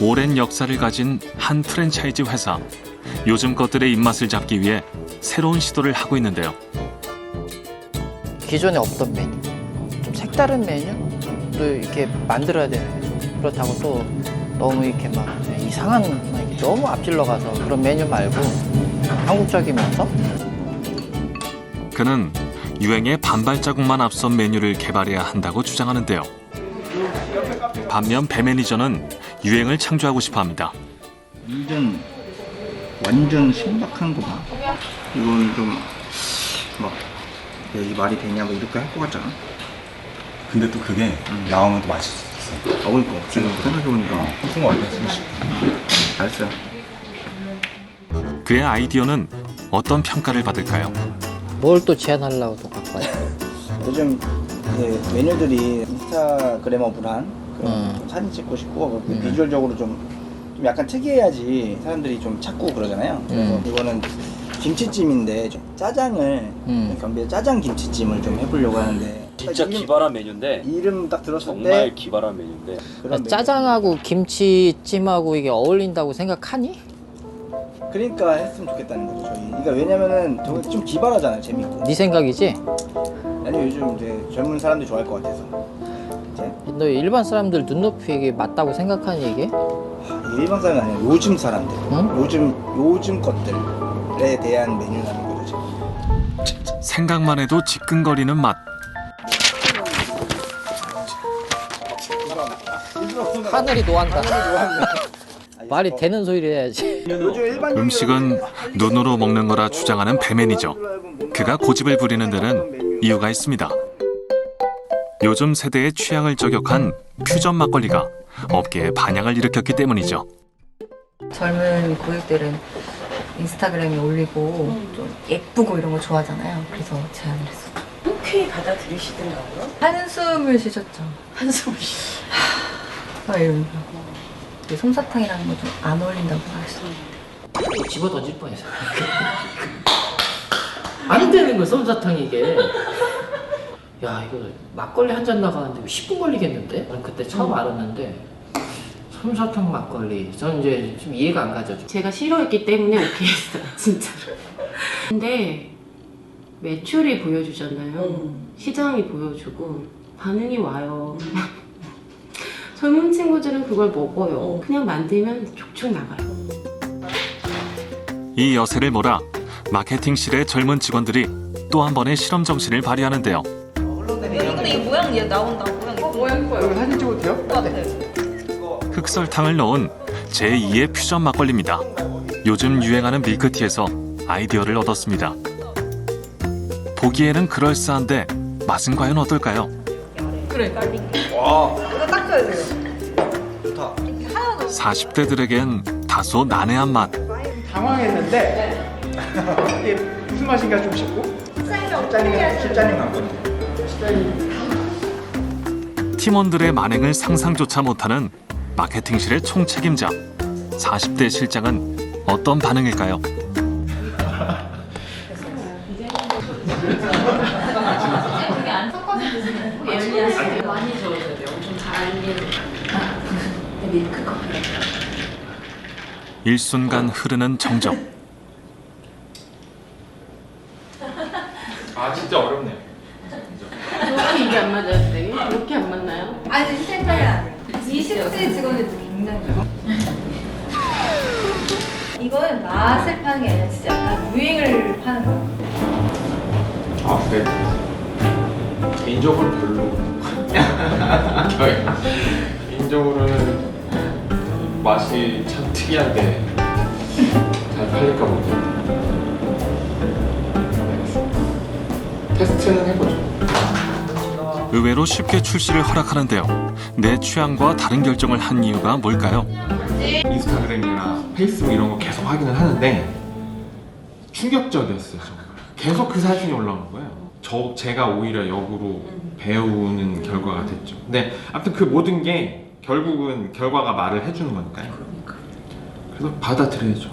오랜 역사를 가진 한 프랜차이즈 회사. 요즘 것들의 입맛을 잡기 위해 새로운 시도를 하고 있는데요. 기존에 없던 메뉴, 좀 색다른 메뉴를 이렇게 만들어야 되는. 그렇다고 또 너무 이렇게 막 이상한 막 이렇게 너무 앞질러 가서 그런 메뉴 말고 한국적이면서 그는 유행에 반발자국만 앞선 메뉴를 개발해야 한다고 주장하는데요. 반면 배 매니저는 유행을 창조하고 싶어 합니다. 완전 완전 신박한 거 봐. 이건 좀막 이 말이 되냐 뭐 이렇게 할 것 같잖아. 근데 또 그게 나오면 또 맛있어. 아 그러니까 지금 생각해보니까 무슨 거 얼마나 쓰고 싶어. 잘했어요. 그의 아이디어는 어떤 평가를 받을까요? 뭘 또 제안하려고 또 갖고 와요. 요즘 이제 메뉴들이 인스타그래머블한 그런 음. 좀 사진 찍고 싶고 그 비주얼적으로 좀, 좀 약간 특이해야지 사람들이 좀 찾고 그러잖아요. 그래서 음. 이거는 김치찜인데 좀 짜장을 음. 경비에 짜장 김치찜을 좀 해보려고 하는데 진짜 딱 이름- 기발한 메뉴인데 이름 딱 들었을 정말 때 기발한 메뉴인데 메뉴. 짜장하고 김치찜하고 이게 어울린다고 생각하니? 그러니까 했으면 좋겠다는 거죠 저희. 그러니까 왜냐면은 좀 기발하잖아요 재밌고. 네 생각이지? 아니 요즘 이제 젊은 사람들이 좋아할 것 같아서. 너 일반 사람들 눈높이 이게 맞다고 생각하니 이게? 하, 일반 사람이 아니라 요즘 사람들, 응? 요즘 요즘 것들에 대한 메뉴라는 거죠. 생각만 해도 지끈거리는 맛. 하늘이 노한다. 말이 되는 소리를 해야지. 음식은 눈으로 먹는 거라 주장하는 배 매니저. 그가 고집을 부리는 데는 이유가 있습니다. 요즘 세대의 취향을 저격한 퓨전 막걸리가 업계에 반향을 일으켰기 때문이죠. 젊은 고객들은 인스타그램에 올리고 좀 예쁘고 이런 거 좋아하잖아요. 그래서 제안을 했어요. 흔쾌히 받아들이시던가요? 한숨을 쉬셨죠. 한숨을 쉬. 막 이러면서 그 솜사탕이라는 거좀안 어울린다고 하셨어요. 집어 던질 뻔했어. 안 되는 거야 솜사탕 이게. 야 이거 막걸리 한 잔 나가는데 10분 걸리겠는데? 난 그때 처음 알았는데 솜사탕 막걸리. 저는 이제 좀 이해가 안 가죠. 제가 싫어했기 때문에 오케이 했어요, 진짜로. 근데 매출이 보여주잖아요. 시장이 보여주고 반응이 와요. 젊은 친구들은 그걸 먹어요. 그냥 만들면 촉촉 나가요. 이 여세를 몰아 마케팅실의 젊은 직원들이 또 한 번의 실험 정신을 발휘하는데요. 근데 이 모양 얘 나온다. 모양 여기 사진 찍어도 돼요? 흑설탕을 넣은 제2의 퓨전 막걸리입니다. 요즘 유행하는 밀크티에서 아이디어를 얻었습니다. 보기에는 그럴싸한데 맛은 과연 어떨까요? 좋다. 40대들에겐 다소 난해한 맛. 당황했는데 이게 무슨 맛인가 좀 싶고. 십자리가 십자리 맞거든요. 팀원들의 만행을 상상조차 못하는 마케팅실의 총책임자 40대 실장은 어떤 반응일까요? 일순간 흐르는 정적. 아 진짜 어렵네요. 이렇게 이게 안 맞아요, 선생님? 이렇게 안 맞나요? 아니 아니에요. 20대 직원들도 굉장히 좋아. 이거는 맛을 파는 게 아니라 진짜 약간 유행을 파는 거야. 아 그래. 개인적으로 별로. 개인적으로는 맛이 참 특이한데 잘 팔릴까 모르겠네. 테스트는 해보죠. 의외로 쉽게 출시를 허락하는데요. 내 취향과 다른 결정을 한 이유가 뭘까요? 인스타그램이나 페이스북 이런 거 계속 확인을 하는데 충격적이었어요. 정말. 계속 그 사진이 올라오는 거예요. 저 제가 오히려 역으로 배우는 결과가 됐죠. 근데 아무튼 그 모든 게 결국은 결과가 말을 해주는 거니까요. 그래서 받아들여야죠.